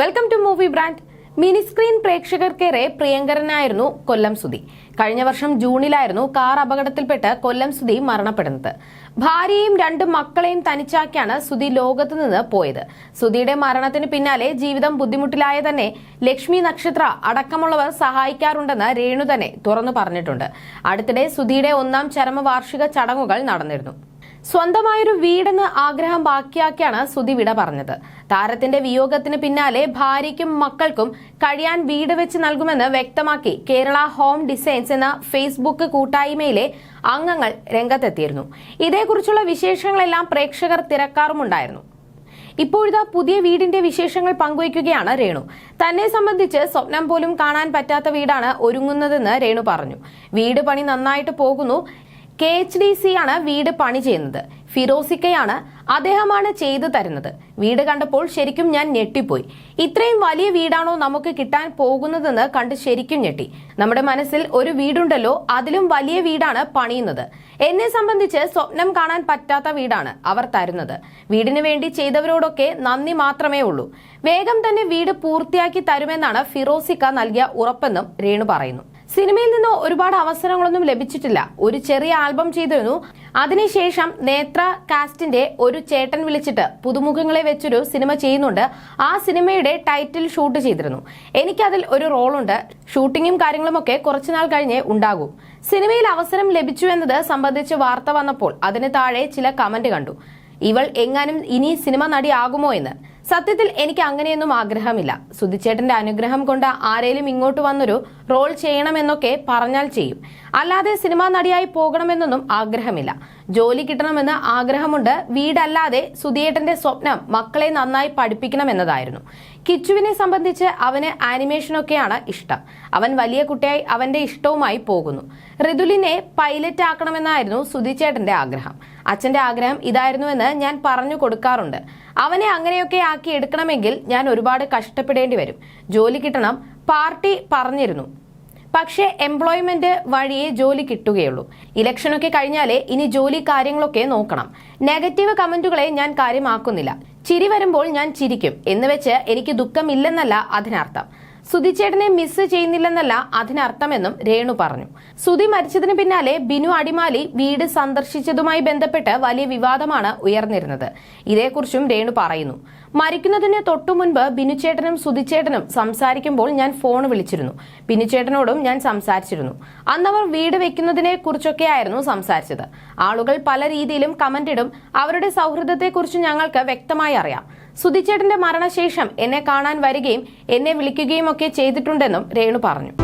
Welcome to movie brand mini screen പ്രേക്ഷകർക്കേറെ പ്രിയങ്കരനായിരുന്നു കൊല്ലം സുധി. കഴിഞ്ഞ വർഷം ജൂണിലായിരുന്നു കാർ അപകടത്തിൽപ്പെട്ട് കൊല്ലം സുധി മരണപ്പെടുന്നത്. ഭാര്യയും രണ്ട് മക്കളെയും തനിച്ചാക്കിയാണ് സുധി ലോകത്ത് നിന്ന് പോയത്. സുധിയുടെ മരണത്തിന് പിന്നാലെ ജീവിതം ബുദ്ധിമുട്ടിലായ തന്നെ ലക്ഷ്മി നക്ഷത്ര അടക്കമുള്ളവർ സഹായിക്കാറുണ്ടെന്ന് രേണു തന്നെ തുറന്നു പറഞ്ഞിട്ടുണ്ട്. അടുത്തിടെ സുധിയുടെ ഒന്നാം ചരമവാർഷിക ചടങ്ങുകൾ നടന്നിരുന്നു. സ്വന്തമായൊരു വീടെന്ന് ആഗ്രഹം ബാക്കിയാക്കിയാണ് സുധി വിട പറഞ്ഞത്. താരത്തിന്റെ വിയോഗത്തിന് പിന്നാലെ ഭാര്യയ്ക്കും മക്കൾക്കും കഴിയാൻ വീട് വെച്ച് നൽകുമെന്ന് വ്യക്തമാക്കി കേരള ഹോം ഡിസൈൻസ് എന്ന ഫേസ്ബുക്ക് കൂട്ടായ്മയിലെ അംഗങ്ങൾ രംഗത്തെത്തിയിരുന്നു. ഇതേക്കുറിച്ചുള്ള വിശേഷങ്ങളെല്ലാം പ്രേക്ഷകർ തിരക്കാറുമുണ്ടായിരുന്നു. ഇപ്പോഴിതാ പുതിയ വീടിന്റെ വിശേഷങ്ങൾ പങ്കുവയ്ക്കുകയാണ് രേണു. തന്നെ സംബന്ധിച്ച് സ്വപ്നം പോലും കാണാൻ പറ്റാത്ത വീടാണ് ഒരുങ്ങുന്നതെന്ന് രേണു പറഞ്ഞു. വീട് പണി നന്നായിട്ട് പോകുന്നു. കെ എച്ച് ഡി സി ആണ് വീട് പണി ചെയ്യുന്നത്. ഫിറോസിക്കയാണ് അദ്ദേഹമാണ് ചെയ്തു തരുന്നത്. വീട് കണ്ടപ്പോൾ ശരിക്കും ഞാൻ ഞെട്ടിപ്പോയി. ഇത്രയും വലിയ വീടാണോ നമുക്ക് കിട്ടാൻ പോകുന്നതെന്ന് കണ്ട് ശരിക്കും ഞെട്ടി. നമ്മുടെ മനസ്സിൽ ഒരു വീടുണ്ടല്ലോ അതിലും വലിയ വീടാണ് പണിയുന്നത്. എന്നെ സംബന്ധിച്ച് സ്വപ്നം കാണാൻ പറ്റാത്ത വീടാണ് അവർ തരുന്നത്. വീടിന് വേണ്ടി ചെയ്തവരോടൊക്കെ നന്ദി മാത്രമേ ഉള്ളൂ. വേഗം തന്നെ വീട് പൂർത്തിയാക്കി തരുമെന്നാണ് ഫിറോസിക്ക നൽകിയ ഉറപ്പെന്നും രേണു പറയുന്നു. സിനിമയിൽ നിന്ന് ഒരുപാട് അവസരങ്ങളൊന്നും ലഭിച്ചിട്ടില്ല. ഒരു ചെറിയ ആൽബം ചെയ്തിരുന്നു. അതിനുശേഷം നേത്ര കാസ്റ്റിന്റെ ഒരു ചേട്ടൻ വിളിച്ചിട്ട് പുതുമുഖങ്ങളെ വെച്ചൊരു സിനിമ ചെയ്യുന്നുണ്ട്. ആ സിനിമയുടെ ടൈറ്റിൽ ഷൂട്ട് ചെയ്തിരുന്നു. എനിക്കതിൽ ഒരു റോളുണ്ട്. ഷൂട്ടിങ്ങും കാര്യങ്ങളും ഒക്കെ കുറച്ചുനാൾ കഴിഞ്ഞേ ഉണ്ടാകും. സിനിമയിൽ അവസരം ലഭിച്ചു എന്നത് സംബന്ധിച്ച് വാർത്ത വന്നപ്പോൾ അതിന് താഴെ ചില കമന്റ് കണ്ടു. ഇവൾ എങ്ങാനും ഇനി സിനിമ നടിയാകുമോ എന്ന്. സത്യത്തിൽ എനിക്ക് അങ്ങനെയൊന്നും ആഗ്രഹമില്ല. സുധിച്ചേട്ടന്റെ അനുഗ്രഹം കൊണ്ട് ആരേലും ഇങ്ങോട്ട് വന്നൊരു റോൾ ചെയ്യണമെന്നൊക്കെ പറഞ്ഞാൽ ചെയ്യും. അല്ലാതെ സിനിമാ നടിയായി പോകണമെന്നൊന്നും ആഗ്രഹമില്ല. ജോലി കിട്ടണമെന്ന് ആഗ്രഹമുണ്ട്. വീടല്ലാതെ സുധിയേട്ടന്റെ സ്വപ്നം മക്കളെ നന്നായി പഠിപ്പിക്കണമെന്നതായിരുന്നു കിച്ചുവിനെ സംബന്ധിച്ച് അവന് ആനിമേഷനൊക്കെയാണ് ഇഷ്ടം. അവൻ വലിയ കുട്ടിയായി അവന്റെ ഇഷ്ടവുമായി പോകുന്നു. ഋതുലിനെ പൈലറ്റ് ആക്കണമെന്നായിരുന്നു സുധിച്ചേട്ടന്റെ ആഗ്രഹം. അച്ഛന്റെ ആഗ്രഹം ഇതായിരുന്നുവെന്ന് ഞാൻ പറഞ്ഞു കൊടുക്കാറുണ്ട്. അവനെ അങ്ങനെയൊക്കെ ആക്കി എടുക്കണമെങ്കിൽ ഞാൻ ഒരുപാട് കഷ്ടപ്പെടേണ്ടി വരും. ജോലി കിട്ടണം പാർട്ടി പറഞ്ഞിരുന്നു. പക്ഷേ എംപ്ലോയ്മെന്റ് വഴിയേ ജോലി കിട്ടുകയുള്ളൂ. ഇലക്ഷനൊക്കെ കഴിഞ്ഞാലേ ഇനി ജോലി കാര്യങ്ങളൊക്കെ നോക്കണം. നെഗറ്റീവ് കമന്റുകളെ ഞാൻ കാര്യമാക്കുന്നില്ല. ചിരി വരുമ്പോൾ ഞാൻ ചിരിക്കും. എന്ന് വെച്ച് എനിക്ക് ദുഃഖമില്ലെന്നല്ല അതിനർത്ഥം. സുധിച്ചേട്ടനെ മിസ് ചെയ്യുന്നില്ലെന്നല്ല അതിനർത്ഥമെന്നും രേണു പറഞ്ഞു. സുധി മരിച്ചതിന് പിന്നാലെ ബിനു അടിമാലി വീട് സന്ദർശിച്ചതുമായി ബന്ധപ്പെട്ട് വലിയ വിവാദമാണ് ഉയർന്നിരുന്നത്. ഇതേക്കുറിച്ചും രേണു പറയുന്നു. മരിക്കുന്നതിന് തൊട്ടു മുൻപ് ബിനുചേട്ടനും സുധിച്ചേട്ടനും സംസാരിക്കുമ്പോൾ ഞാൻ ഫോൺ വിളിച്ചിരുന്നു. ബിനുചേട്ടനോടും ഞാൻ സംസാരിച്ചിരുന്നു. അന്നവർ വീട് വെക്കുന്നതിനെ കുറിച്ചൊക്കെയായിരുന്നു സംസാരിച്ചത്. ആളുകൾ പല രീതിയിലും കമന്റിടും അവരുടെ സൗഹൃദത്തെക്കുറിച്ച് ഞങ്ങൾക്ക് വ്യക്തമായി അറിയാം. സുധിച്ചേട്ടന്റെ മരണശേഷം എന്നെ കാണാൻ വരികയും എന്നെ വിളിക്കുകയും ഒക്കെ ചെയ്തിട്ടുണ്ടെന്നും രേണു പറഞ്ഞു.